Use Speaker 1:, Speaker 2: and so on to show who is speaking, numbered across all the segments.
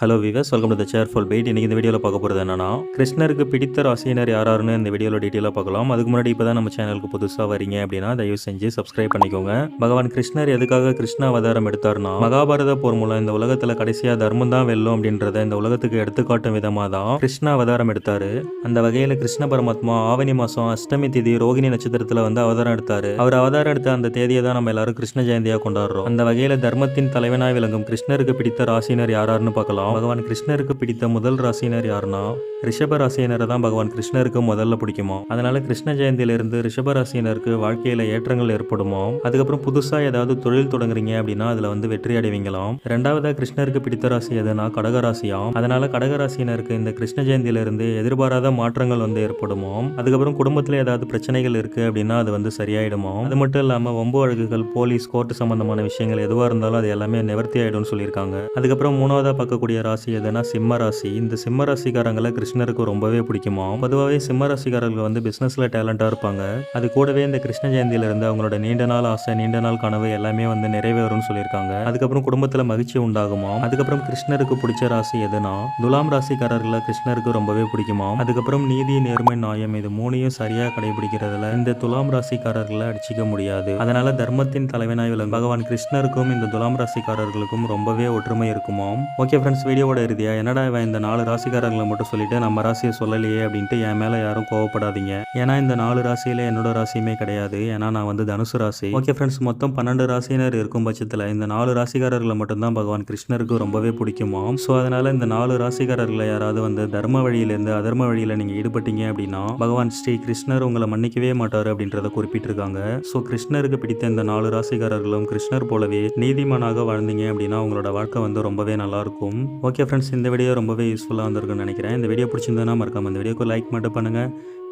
Speaker 1: Hello viewers welcome to the cheerful bite இன்றைக்கி இந்த வீடியோவில் பார்க்க போகிறது என்னன்னா கிருஷ்ணருக்கு பிடித்த ராசியினர் யாராருன்னு இந்த வீடியோவில் டீட்டெயிலாக பார்க்கலாம். அதுக்கு முன்னாடி இப்போ தான் நம்ம சேனலுக்கு புதுசாக வரீங்க அப்படின்னா தயவு செஞ்சு சப்ஸ்கிரைப் பண்ணிக்கோங்க. பகவான் கிருஷ்ணர் எதுக்காக கிருஷ்ண அவதாரம் எடுத்தார்னா மகாபாரத போர் மூலம் இந்த உலகத்தில் கடைசியாக தர்மம் தான் வெல்லும் அப்படின்றத இந்த உலகத்துக்கு எடுத்துக்காட்டும் விதமாக தான் கிருஷ்ண அவதாரம் எடுத்தார். அந்த வகையில் கிருஷ்ண பரமாத்மா ஆவணி மாதம் அஷ்டமி திதி ரோகிணி நட்சத்திரத்தில் வந்து அவதாரம் எடுத்தார். அவர் அவதாரம் எடுத்த அந்த தேதியை தான் நம்ம எல்லாரும் கிருஷ்ண ஜெயந்தியாக கொண்டாடுறோம். அந்த வகையில் தர்மத்தின் தலைவனாய் விளங்கும் கிருஷ்ணருக்கு பிடித்த ராசினர் யாராருன்னு பார்க்கலாம். பகவான் கிருஷ்ணருக்கு பிடித்த முதல் ராசினர் யாருன்னா ரிஷபராசியினரை தான் பகவான் கிருஷ்ணருக்கு முதல்ல பிடிக்குமா? அதனால கிருஷ்ண ஜெயந்தியிலிருந்து ரிஷபராசியினருக்கு வாழ்க்கையில ஏற்றங்கள் ஏற்படுமோ? அதுக்கப்புறம் புதுசா ஏதாவது தொழில் தொடங்குறீங்க அப்படின்னா அதுல வந்து வெற்றி அடைவீங்களாம் ரெண்டாவதா கிருஷ்ணருக்கு பிடித்த ராசி எதுனா கடகராசியாம் அதனால கடகராசியினருக்கு இந்த கிருஷ்ண ஜெயந்தியிலிருந்து எதிர்பாராத மாற்றங்கள் வந்து ஏற்படுமோ? அதுக்கப்புறம் குடும்பத்துல ஏதாவது பிரச்சனைகள் இருக்கு அப்படின்னா அது வந்து சரியாயிடுமோ? அது மட்டும் இல்லாம வம்பு வழக்குகள் போலீஸ் கோர்ட்டு சம்பந்தமான விஷயங்கள் எதுவா இருந்தாலும் அது எல்லாமே நிவர்த்தி ஆயிடும்னு சொல்லியிருக்காங்க. அதுக்கப்புறம் மூணாவதா பார்க்கக்கூடிய ராசி எதுனா சிம்ம ராசி. இந்த சிம்ம ராசிக்காரங்களை கிருஷ்ணருக்கு ரொம்பவே பிடிக்குமா? பொதுவாகவே சிம்ம ராசிக்காரர்கள் வந்து பிசினஸ்ல டேலண்டா இருப்பாங்க. அது கூடவே இந்த கிருஷ்ண ஜெயந்தியில இருந்து அவங்களோட நீண்ட நாள் ஆசை நீண்ட நாள் கனவு எல்லாமே வந்து நிறைவேறும்னு சொல்லியிருக்காங்க. அதுக்கப்புறம் குடும்பத்துல மகிழ்ச்சி உண்டாகுமா? அதுக்கப்புறம் கிருஷ்ணருக்கு பிடிச்ச ராசி எதுனா? துலாம் ராசிக்காரர்களை கிருஷ்ணருக்கு ரொம்பவே பிடிக்குமா? அதுக்கப்புறம் நீதி நேர்மை நியாயம் இது மூணையும் சரியா கடைபிடிக்கிறதுல இந்த துலாம் ராசிக்காரர்களை அடிச்சிக்க முடியாது. அதனால தர்மத்தின் தலைவனாய் விளங்கும் பகவான் கிருஷ்ணருக்கும் இந்த துலாம் ராசிக்காரர்களுக்கும் ரொம்பவே ஒற்றுமை இருக்குமாம். ஓகே ஃப்ரெண்ட்ஸ் வீடியோவோட இறுதியா என்னடா இவன் இந்த நாலு ராசிக்காரர்களை மட்டும் சொல்லிட்டு நம்ம ராசியை சொல்லலையே அப்படின்ட்டு என் மேலே யாரும் கோவப்படாதீங்க. ஏன்னா இந்த நாலு ராசியில் என்னோட ராசியுமே கிடையாது. ஏன்னா நான் வந்து தனுசு ராசி. ஓகே ஃப்ரெண்ட்ஸ் மொத்தம் பன்னெண்டு ராசியினர் இருக்கும் பட்சத்தில் இந்த நாலு ராசிக்காரர்களை மட்டும்தான் பகவான் கிருஷ்ணருக்கு ரொம்பவே பிடிக்குமா? ஸோ அதனால் இந்த நாலு ராசிக்காரர்களை யாராவது வந்து தர்ம வழியிலேருந்து அதர்ம வழியில் நீங்கள் ஈடுபட்டீங்க அப்படின்னா பகவான் ஸ்ரீ கிருஷ்ணர் உங்களை மன்னிக்கவே மாட்டார் அப்படின்றத குறிப்பிட்டிருக்காங்க. ஸோ கிருஷ்ணருக்கு பிடித்த இந்த நாலு ராசிக்காரர்களும் கிருஷ்ணர் போலவே நீதிமானாக வாழ்ந்தீங்க அப்படின்னா உங்களோட வாழ்க்கை வந்து ரொம்பவே நல்லாயிருக்கும் ஓகே ஃப்ரெண்ட்ஸ் இந்த வீடியோ ரொம்பவே யூஸ்ஃபுல்லாக வந்திருக்குன்னு நினைக்கிறேன். இந்த வீடியோ பிடிச்சிருந்ததுன்னா மறக்காம இந்த வீடியோக்கு லைக் மட்டும் பண்ணுங்கள்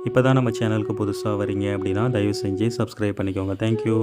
Speaker 1: இப்போ தான் நம்ம சேனலுக்கு புதுசாக வரீங்க அப்படின்னா தயவு செஞ்சு சப்ஸ்கிரைப் பண்ணிக்கோங்க. தேங்க்யூ